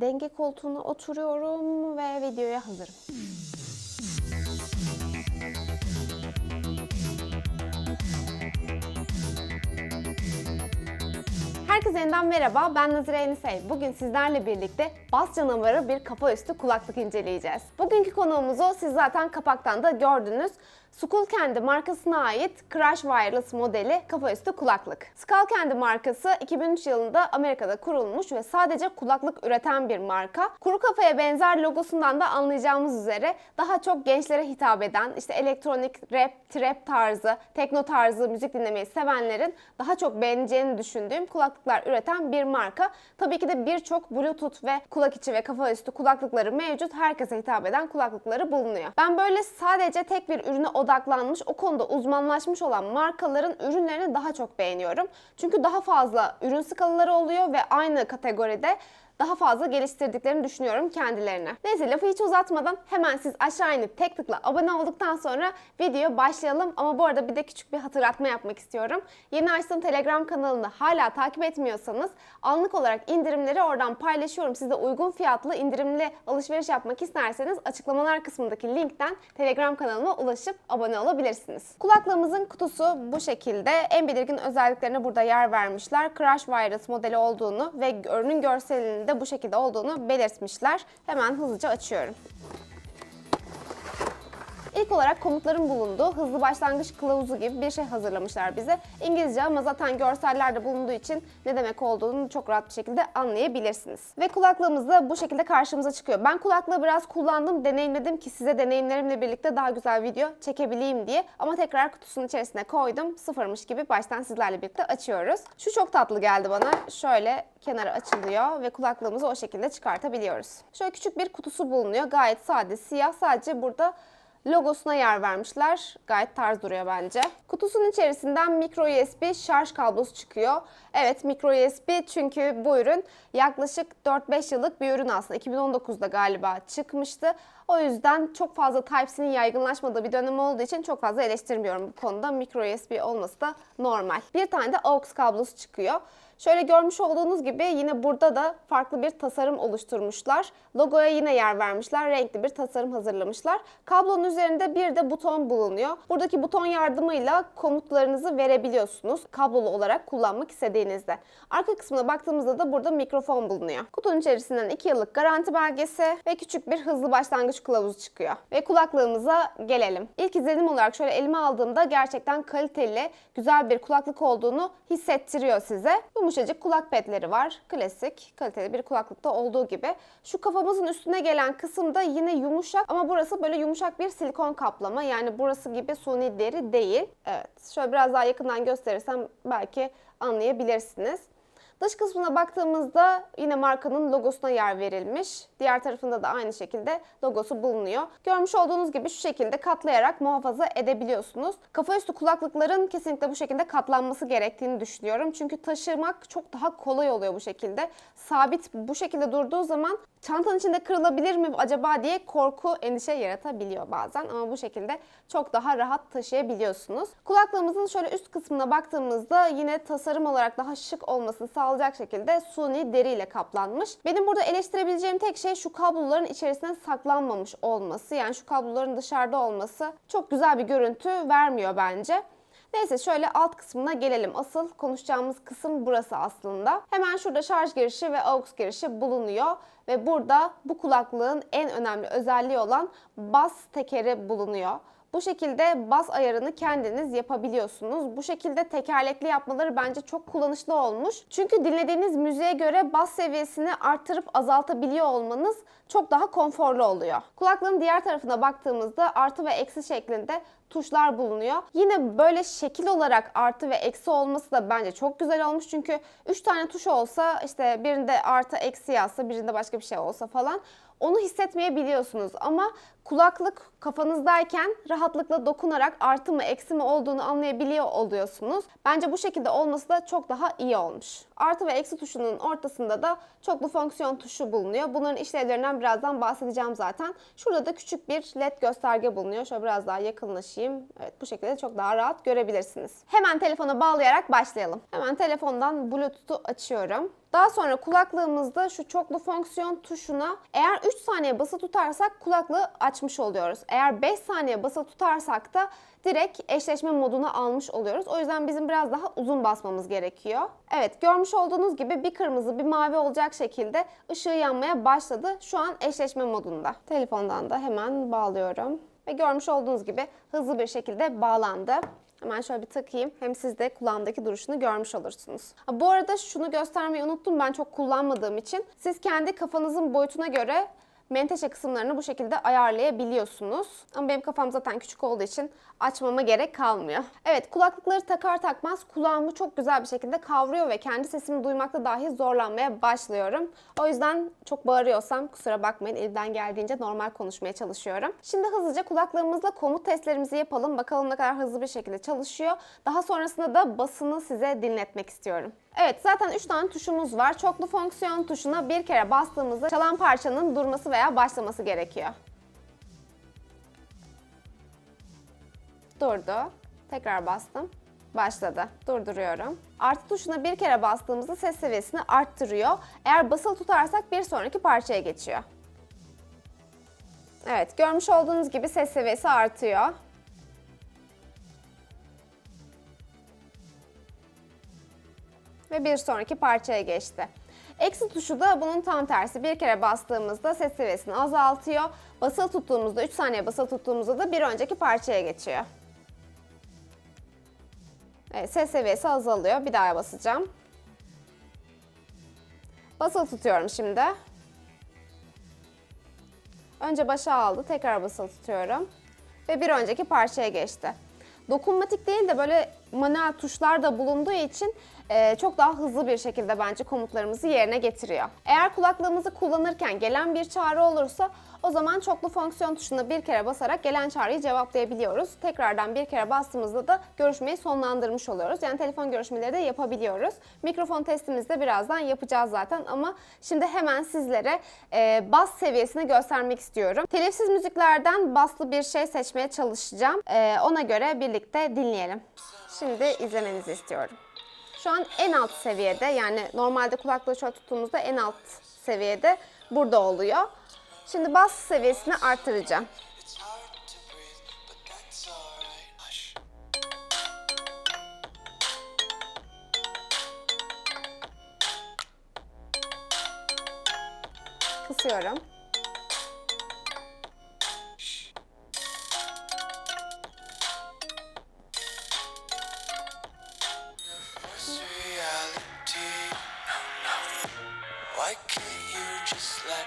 denge koltuğuna oturuyorum ve videoya hazırım. Herkese yeniden merhaba, ben Nazire Enisey. Bugün sizlerle birlikte bas canavarı bir kafa üstü kulaklık inceleyeceğiz. Bugünkü konuğumuzu siz zaten kapaktan da gördünüz. Skullcandy markasına ait Crash Wireless modeli kafa üstü kulaklık. Skullcandy markası 2003 yılında Amerika'da kurulmuş ve sadece kulaklık üreten bir marka. Kuru kafaya benzer logosundan da anlayacağımız üzere daha çok gençlere hitap eden işte elektronik, rap, trap tarzı, tekno tarzı müzik dinlemeyi sevenlerin daha çok beğeneceğini düşündüğüm kulaklıklar üreten bir marka. Tabii ki de birçok Bluetooth ve kulak içi ve kafa üstü kulaklıkları mevcut. Herkese hitap eden kulaklıkları bulunuyor. Ben böyle sadece tek bir ürüne odaklanmış, o konuda uzmanlaşmış olan markaların ürünlerini daha çok beğeniyorum. Çünkü daha fazla ürün skalaları oluyor ve aynı kategoride daha fazla geliştirdiklerini düşünüyorum kendilerine. Neyse lafı hiç uzatmadan hemen siz aşağı inip tek tıkla abone olduktan sonra videoya başlayalım. Ama bu arada bir de küçük bir hatırlatma yapmak istiyorum. Yeni açtığım Telegram kanalını hala takip etmiyorsanız anlık olarak indirimleri oradan paylaşıyorum. Siz de uygun fiyatlı indirimli alışveriş yapmak isterseniz açıklamalar kısmındaki linkten Telegram kanalıma ulaşıp abone olabilirsiniz. Kulaklığımızın kutusu bu şekilde. En belirgin özelliklerine burada yer vermişler. Crash Virus modeli olduğunu ve ürünün görselinin de bu şekilde olduğunu belirtmişler. Hemen hızlıca açıyorum. İlk olarak komutların bulunduğu hızlı başlangıç kılavuzu gibi bir şey hazırlamışlar bize. İngilizce ama zaten görsellerde bulunduğu için ne demek olduğunu çok rahat bir şekilde anlayabilirsiniz. Ve kulaklığımız da bu şekilde karşımıza çıkıyor. Ben kulaklığı biraz kullandım, deneyimledim ki size deneyimlerimle birlikte daha güzel video çekebileyim diye. Ama tekrar kutusunun içerisine koydum. Sıfırmış gibi baştan sizlerle birlikte açıyoruz. Şu çok tatlı geldi bana. Şöyle kenara açılıyor ve kulaklığımızı o şekilde çıkartabiliyoruz. Şöyle küçük bir kutusu bulunuyor. Gayet sade, siyah. Sadece burada logosuna yer vermişler. Gayet tarz duruyor bence. Kutusunun içerisinden micro USB şarj kablosu çıkıyor. Evet micro USB çünkü bu ürün yaklaşık 4-5 yıllık bir ürün aslında. 2019'da galiba çıkmıştı. O yüzden çok fazla Type-C'nin yaygınlaşmadığı bir dönem olduğu için çok fazla eleştirmiyorum bu konuda. Micro USB olması da normal. Bir tane de AUX kablosu çıkıyor. Şöyle görmüş olduğunuz gibi yine burada da farklı bir tasarım oluşturmuşlar. Logoya yine yer vermişler. Renkli bir tasarım hazırlamışlar. Kablonun üzerinde bir de buton bulunuyor. Buradaki buton yardımıyla komutlarınızı verebiliyorsunuz. Kablolu olarak kullanmak istediğinizde. Arka kısmına baktığımızda da burada mikrofon bulunuyor. Kutunun içerisinden 2 yıllık garanti belgesi ve küçük bir hızlı başlangıç kılavuzu çıkıyor. Ve kulaklığımıza gelelim. İlk izlenim olarak şöyle elime aldığımda gerçekten kaliteli, güzel bir kulaklık olduğunu hissettiriyor size. Yumuşacık kulak pedleri var. Klasik, kaliteli bir kulaklıkta olduğu gibi. Şu kafamızın üstüne gelen kısımda yine yumuşak ama burası böyle yumuşak bir silikon kaplama. Yani burası gibi suni deri değil. Evet, şöyle biraz daha yakından gösterirsem belki anlayabilirsiniz. Dış kısmına baktığımızda yine markanın logosuna yer verilmiş. Diğer tarafında da aynı şekilde logosu bulunuyor. Görmüş olduğunuz gibi şu şekilde katlayarak muhafaza edebiliyorsunuz. Kafa üstü kulaklıkların kesinlikle bu şekilde katlanması gerektiğini düşünüyorum. Çünkü taşımak çok daha kolay oluyor bu şekilde. Sabit bu şekilde durduğu zaman çantanın içinde kırılabilir mi acaba diye korku, endişe yaratabiliyor bazen. Ama bu şekilde çok daha rahat taşıyabiliyorsunuz. Kulaklığımızın şöyle üst kısmına baktığımızda yine tasarım olarak daha şık olmasını sağlayacak şekilde suni deriyle kaplanmış. Benim burada eleştirebileceğim tek şey şu kabloların içerisine saklanmamış olması. Yani şu kabloların dışarıda olması çok güzel bir görüntü vermiyor bence. Neyse şöyle alt kısmına gelelim. Asıl konuşacağımız kısım burası aslında. Hemen şurada şarj girişi ve aux girişi bulunuyor. Ve burada bu kulaklığın en önemli özelliği olan bas tekeri bulunuyor. Bu şekilde bas ayarını kendiniz yapabiliyorsunuz. Bu şekilde tekerlekli yapmaları bence çok kullanışlı olmuş. Çünkü dinlediğiniz müziğe göre bas seviyesini arttırıp azaltabiliyor olmanız çok daha konforlu oluyor. Kulaklığın diğer tarafına baktığımızda artı ve eksi şeklinde tuşlar bulunuyor. Yine böyle şekil olarak artı ve eksi olması da bence çok güzel olmuş. Çünkü 3 tane tuş olsa işte birinde artı eksi yazsa birinde başka bir şey olsa falan onu hissetmeyebiliyorsunuz ama kulaklık kafanızdayken rahatlıkla dokunarak artı mı eksi mi olduğunu anlayabiliyor oluyorsunuz. Bence bu şekilde olması da çok daha iyi olmuş. Artı ve eksi tuşunun ortasında da çoklu fonksiyon tuşu bulunuyor. Bunların işlevlerinden birazdan bahsedeceğim zaten. Şurada da küçük bir led gösterge bulunuyor. Şöyle biraz daha yakınlaşayım. Evet bu şekilde çok daha rahat görebilirsiniz. Hemen telefona bağlayarak başlayalım. Hemen telefondan Bluetooth'u açıyorum. Daha sonra kulaklığımızda şu çoklu fonksiyon tuşuna eğer 3 saniye basılı tutarsak kulaklığı açmış oluyoruz. Eğer 5 saniye basılı tutarsak da direkt eşleşme moduna almış oluyoruz. O yüzden bizim biraz daha uzun basmamız gerekiyor. Evet görmüş olduğunuz gibi bir kırmızı bir mavi olacak şekilde ışığı yanmaya başladı. Şu an eşleşme modunda. Telefondan da hemen bağlıyorum. Ve görmüş olduğunuz gibi hızlı bir şekilde bağlandı. Hemen şöyle bir takayım. Hem siz de kulağımdaki duruşunu görmüş olursunuz. Ha, bu arada şunu göstermeyi unuttum ben çok kullanmadığım için. Siz kendi kafanızın boyutuna göre menteşe kısımlarını bu şekilde ayarlayabiliyorsunuz. Ama benim kafam zaten küçük olduğu için açmama gerek kalmıyor. Evet kulaklıkları takar takmaz kulağımı çok güzel bir şekilde kavruyor ve kendi sesimi duymakta dahi zorlanmaya başlıyorum. O yüzden çok bağırıyorsam kusura bakmayın elimden geldiğince normal konuşmaya çalışıyorum. Şimdi hızlıca kulaklığımızla komut testlerimizi yapalım. Bakalım ne kadar hızlı bir şekilde çalışıyor. Daha sonrasında da basını size dinletmek istiyorum. Evet zaten 3 tane tuşumuz var. Çoklu fonksiyon tuşuna bir kere bastığımızda çalan parçanın durması veya başlaması gerekiyor. Durdu. Tekrar bastım. Başladı. Durduruyorum. Artı tuşuna bir kere bastığımızda ses seviyesini arttırıyor. Eğer basılı tutarsak bir sonraki parçaya geçiyor. Evet, görmüş olduğunuz gibi ses seviyesi artıyor. Ve bir sonraki parçaya geçti. Eksi tuşu da bunun tam tersi. Bir kere bastığımızda ses seviyesini azaltıyor. Basılı tuttuğumuzda, 3 saniye basılı tuttuğumuzda da bir önceki parçaya geçiyor. Evet, ses seviyesi azalıyor. Bir daha basacağım. Basılı tutuyorum şimdi. Önce başa aldı, tekrar basılı tutuyorum. Ve bir önceki parçaya geçti. Dokunmatik değil de böyle manuel tuşlar da bulunduğu için e, çok daha hızlı bir şekilde bence komutlarımızı yerine getiriyor. Eğer kulaklığımızı kullanırken gelen bir çağrı olursa o zaman çoklu fonksiyon tuşuna bir kere basarak gelen çağrıyı cevaplayabiliyoruz. Tekrardan bir kere bastığımızda da görüşmeyi sonlandırmış oluyoruz. Yani telefon görüşmeleri de yapabiliyoruz. Mikrofon testimizi de birazdan yapacağız zaten ama şimdi hemen sizlere e, bas seviyesini göstermek istiyorum. Telifsiz müziklerden baslı bir şey seçmeye çalışacağım. E, ona göre birlikte dinleyelim. Şimdi izlemenizi istiyorum. Şu an en alt seviyede yani normalde kulaklığı şöyle tuttuğumuzda en alt seviyede burada oluyor. Şimdi bas seviyesini arttıracağım. It's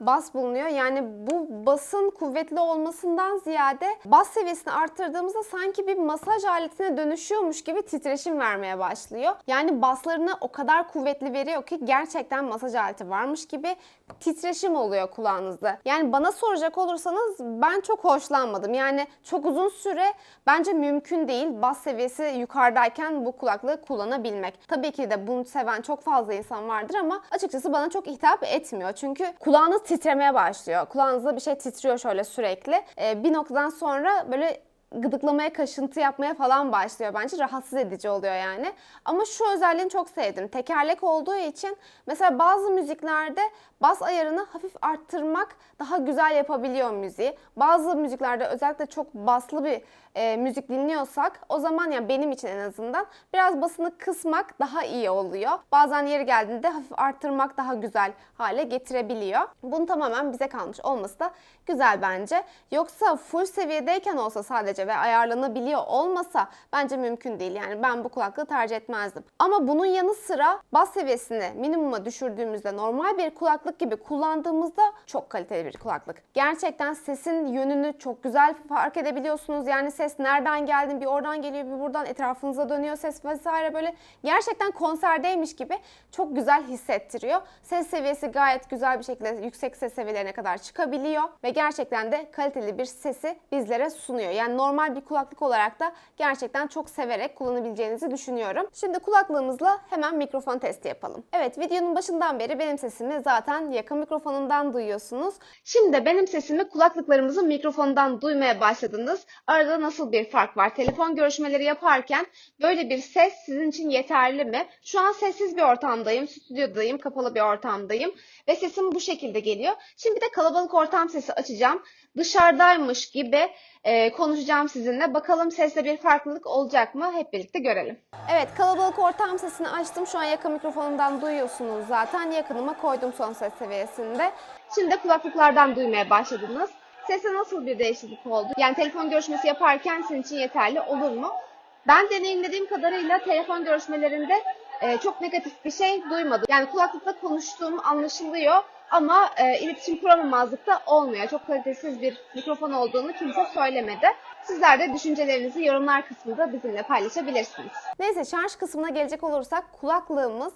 bas bulunuyor. Yani bu basın kuvvetli olmasından ziyade bas seviyesini arttırdığımızda sanki bir masaj aletine dönüşüyormuş gibi titreşim vermeye başlıyor. Yani baslarını o kadar kuvvetli veriyor ki gerçekten masaj aleti varmış gibi titreşim oluyor kulağınızda. Yani bana soracak olursanız ben çok hoşlanmadım. Yani çok uzun süre bence mümkün değil bas seviyesi yukarıdayken bu kulaklığı kullanabilmek. Tabii ki de bunu seven çok fazla insan vardır ama açıkçası bana çok hitap etmiyor. Çünkü kulağınız titremeye başlıyor. Kulağınızda bir şey titriyor şöyle sürekli. Ee, bir noktadan sonra böyle gıdıklamaya, kaşıntı yapmaya falan başlıyor bence. Rahatsız edici oluyor yani. Ama şu özelliğini çok sevdim. Tekerlek olduğu için mesela bazı müziklerde bas ayarını hafif arttırmak daha güzel yapabiliyor müziği. Bazı müziklerde özellikle çok baslı bir e, müzik dinliyorsak o zaman yani benim için en azından biraz basını kısmak daha iyi oluyor. Bazen yeri geldiğinde hafif arttırmak daha güzel hale getirebiliyor. Bunu tamamen bize kalmış olması da güzel bence. Yoksa full seviyedeyken olsa sadece ve ayarlanabiliyor olmasa bence mümkün değil. Yani ben bu kulaklığı tercih etmezdim. Ama bunun yanı sıra bas seviyesini minimuma düşürdüğümüzde normal bir kulaklık gibi kullandığımızda çok kaliteli bir kulaklık. Gerçekten sesin yönünü çok güzel fark edebiliyorsunuz. Yani ses ses nereden geldi bir oradan geliyor bir buradan etrafınıza dönüyor ses vesaire böyle gerçekten konserdeymiş gibi çok güzel hissettiriyor. Ses seviyesi gayet güzel bir şekilde yüksek ses seviyelerine kadar çıkabiliyor ve gerçekten de kaliteli bir sesi bizlere sunuyor. Yani normal bir kulaklık olarak da gerçekten çok severek kullanabileceğinizi düşünüyorum. Şimdi kulaklığımızla hemen mikrofon testi yapalım. Evet videonun başından beri benim sesimi zaten yakın mikrofonundan duyuyorsunuz. Şimdi benim sesimi kulaklıklarımızın mikrofonundan duymaya başladınız. Arada nasıl bir fark var? Telefon görüşmeleri yaparken böyle bir ses sizin için yeterli mi? Şu an sessiz bir ortamdayım, stüdyodayım, kapalı bir ortamdayım ve sesim bu şekilde geliyor. Şimdi bir de kalabalık ortam sesi açacağım. Dışarıdaymış gibi e, konuşacağım sizinle. Bakalım seste bir farklılık olacak mı? Hep birlikte görelim. Evet, kalabalık ortam sesini açtım. Şu an yakın mikrofonumdan duyuyorsunuz zaten. Yakınıma koydum son ses seviyesinde. Şimdi de kulaklıklardan duymaya başladınız. Sese nasıl bir değişiklik oldu? Yani telefon görüşmesi yaparken sizin için yeterli olur mu? Ben deneyimlediğim kadarıyla telefon görüşmelerinde e, çok negatif bir şey duymadım. Yani kulaklıkla konuştuğum anlaşılıyor ama e, iletişim kuramamazlık da olmuyor. Çok kalitesiz bir mikrofon olduğunu kimse söylemedi. Sizler de düşüncelerinizi yorumlar kısmında bizimle paylaşabilirsiniz. Neyse şarj kısmına gelecek olursak kulaklığımız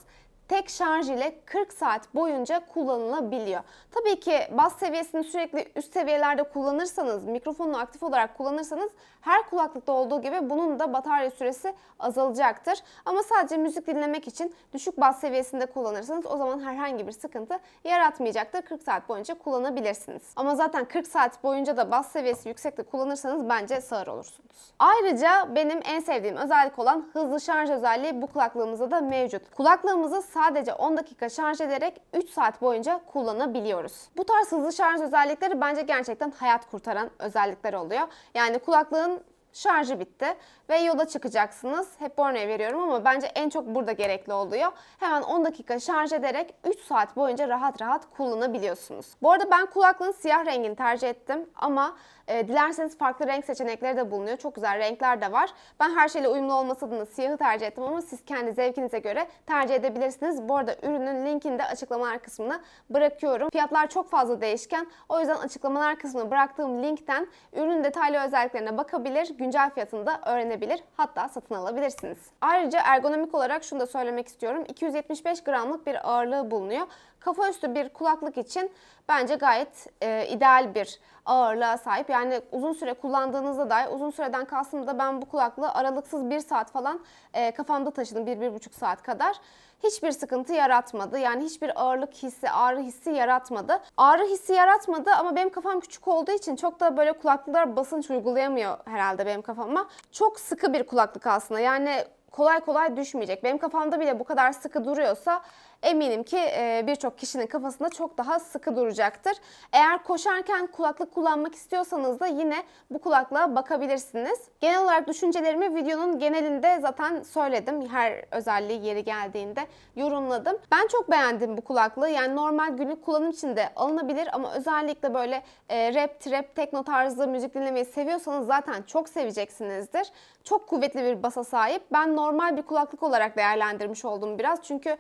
tek şarj ile 40 saat boyunca kullanılabiliyor. Tabii ki bas seviyesini sürekli üst seviyelerde kullanırsanız, mikrofonunu aktif olarak kullanırsanız her kulaklıkta olduğu gibi bunun da batarya süresi azalacaktır. Ama sadece müzik dinlemek için düşük bas seviyesinde kullanırsanız o zaman herhangi bir sıkıntı yaratmayacaktır. 40 saat boyunca kullanabilirsiniz. Ama zaten 40 saat boyunca da bas seviyesi yüksekte kullanırsanız bence sağır olursunuz. Ayrıca benim en sevdiğim özellik olan hızlı şarj özelliği bu kulaklığımızda da mevcut. Kulaklığımızı sadece 10 dakika şarj ederek 3 saat boyunca kullanabiliyoruz. Bu tarz hızlı şarj özellikleri bence gerçekten hayat kurtaran özellikler oluyor. Yani kulaklığın şarjı bitti ve yola çıkacaksınız. Hep bu örneği veriyorum ama bence en çok burada gerekli oluyor. Hemen 10 dakika şarj ederek 3 saat boyunca rahat rahat kullanabiliyorsunuz. Bu arada ben kulaklığın siyah rengini tercih ettim ama e, dilerseniz farklı renk seçenekleri de bulunuyor. Çok güzel renkler de var. Ben her şeyle uyumlu olması adına siyahı tercih ettim ama siz kendi zevkinize göre tercih edebilirsiniz. Bu arada ürünün linkini de açıklamalar kısmına bırakıyorum. Fiyatlar çok fazla değişken. O yüzden açıklamalar kısmına bıraktığım linkten ürünün detaylı özelliklerine bakabilir, güncel fiyatını da öğrenebilir. Hatta satın alabilirsiniz. Ayrıca ergonomik olarak şunu da söylemek istiyorum. 275 gramlık bir ağırlığı bulunuyor. Kafa üstü bir kulaklık için bence gayet e, ideal bir ağırlığa sahip. Yani uzun süre kullandığınızda dahi uzun süreden kastım da ben bu kulaklığı aralıksız 1 saat falan e, kafamda taşıdım. 1-1,5 saat kadar. Hiçbir sıkıntı yaratmadı. Yani hiçbir ağırlık hissi, ağrı hissi yaratmadı. Ağrı hissi yaratmadı ama benim kafam küçük olduğu için çok da böyle kulaklıklar basınç uygulayamıyor herhalde benim kafama. Çok sıkı bir kulaklık aslında. Yani kolay kolay düşmeyecek. Benim kafamda bile bu kadar sıkı duruyorsa eminim ki birçok kişinin kafasında çok daha sıkı duracaktır. Eğer koşarken kulaklık kullanmak istiyorsanız da yine bu kulaklığa bakabilirsiniz. Genel olarak düşüncelerimi videonun genelinde zaten söyledim. Her özelliği yeri geldiğinde yorumladım. Ben çok beğendim bu kulaklığı. Yani normal günlük kullanım için de alınabilir ama özellikle böyle rap, trap, tekno tarzı müzik dinlemeyi seviyorsanız zaten çok seveceksinizdir. Çok kuvvetli bir basa sahip. Ben normal bir kulaklık olarak değerlendirmiş oldum biraz. Çünkü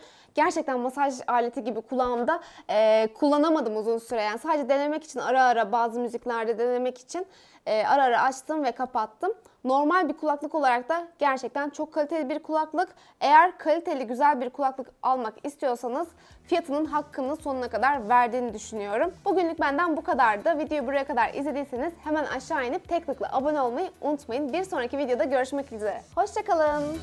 gerçekten masaj aleti gibi kulağımda e, kullanamadım uzun süre. Yani sadece denemek için ara ara bazı müziklerde denemek için e, ara ara açtım ve kapattım. Normal bir kulaklık olarak da gerçekten çok kaliteli bir kulaklık. Eğer kaliteli güzel bir kulaklık almak istiyorsanız fiyatının hakkını sonuna kadar verdiğini düşünüyorum. Bugünlük benden bu kadardı. Videoyu buraya kadar izlediyseniz hemen aşağı inip tek tıkla abone olmayı unutmayın. Bir sonraki videoda görüşmek üzere. Hoşçakalın.